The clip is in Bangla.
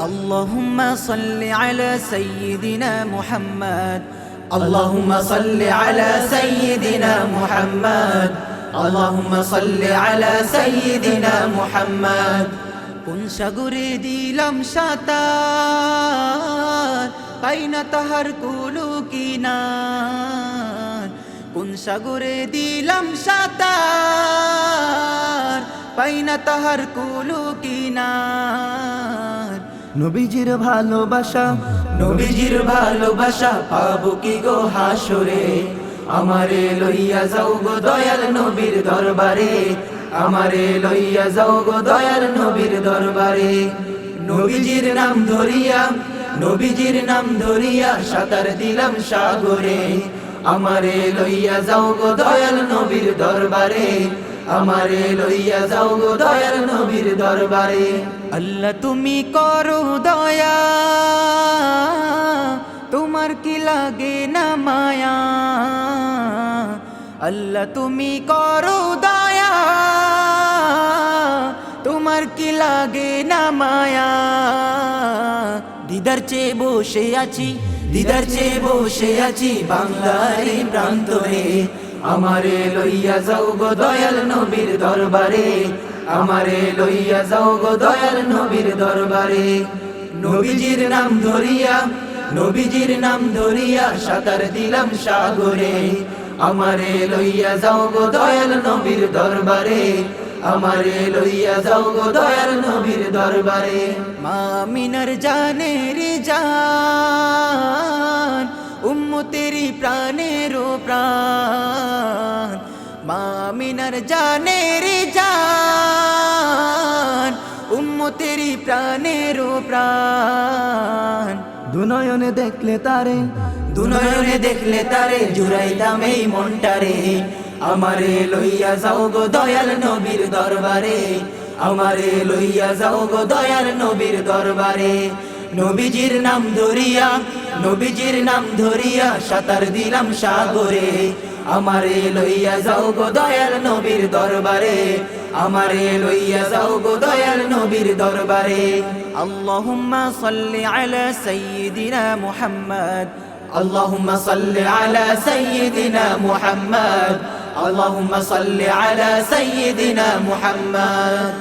اللهم صل على سيدنا محمد اللهم صل على سيدنا محمد اللهم صل على سيدنا محمد কোন সাগরে দিলাম সাঁতার পাই না তাহার কুলু কিনার কোন সাগরে দিলাম সাঁতার পাই না তাহার কুলু কিনার নবীজির ভালোবাসা নবীজির ভালোবাসা পাবো কি গো হাসরে? আমারে লইয়া যাও গো দয়াল নবীর দরবারে, আমারে লইয়া যাও গো দয়াল নবীর দরবারে। নবীজির নাম ধরিয়া, নবীজির নাম ধরিয়া সাঁতার দিলাম সাগরে। আমারে লইয়া যাও গো দয়াল নবীর দরবারে আমারে লইয়া যাও গো দয়াল নবীর দরবারে। আল্লাহ, তুমি করো দয়া, তোমার কি লাগে না মায়া? আল্লাহ, তুমি করো দয়া, তোমার কি লাগে না মায়া? দিদার চেয়ে বসে আছি, দিদার চেয়ে বসে আছি বাংলার প্রান্তরে। আমারে লইয়া যাও গো দয়াল নবীর দরবারে। আমারে লইয়া যাও গো দয়াল নবীর দরবারে। নবীজির নাম ধরিয়া, নবীজির নাম ধরিয়া সাঁতার দিলাম সাগরে। আমারে লইয়া যাও গো দয়াল নবীর দরবারে। আমারে লইয়া যাও গো দয়াল নবীর দরবারে। মামিনার জানের জান উম্মতেরি প্রাণ মামিনার জানের জান উম্মতেরি প্রাণের প্রাণ। দুনয়নে দেখলে তারে দুনয়নে দেখলে তারে জুড়াইতাম এই মনটারে। আমারে লইয়া যাও গো দয়াল নবীর দরবারে। আমারে লইয়া যাও গো দয়াল নবীর দরবারে। নবীজির নাম ধরিয়া নবীজির নাম ধরিয়া সাতার দিলাম সাগরে। আমারে লইয়া যাও গো দয়াল নবীর দরবারে আমারে লইয়া যাও গো দয়াল নবীর দরবারে। আল্লাহুম্মা সাল্লি আলা সাইয়্যিদিনা মুহাম্মদ। আল্লাহুম্মা সাল্লি আলা সাইয়্যিদিনা মুহাম্মদ। আল্লাহুম্মা সাল্লি আলা সাইয়্যিদিনা মুহাম্মদ।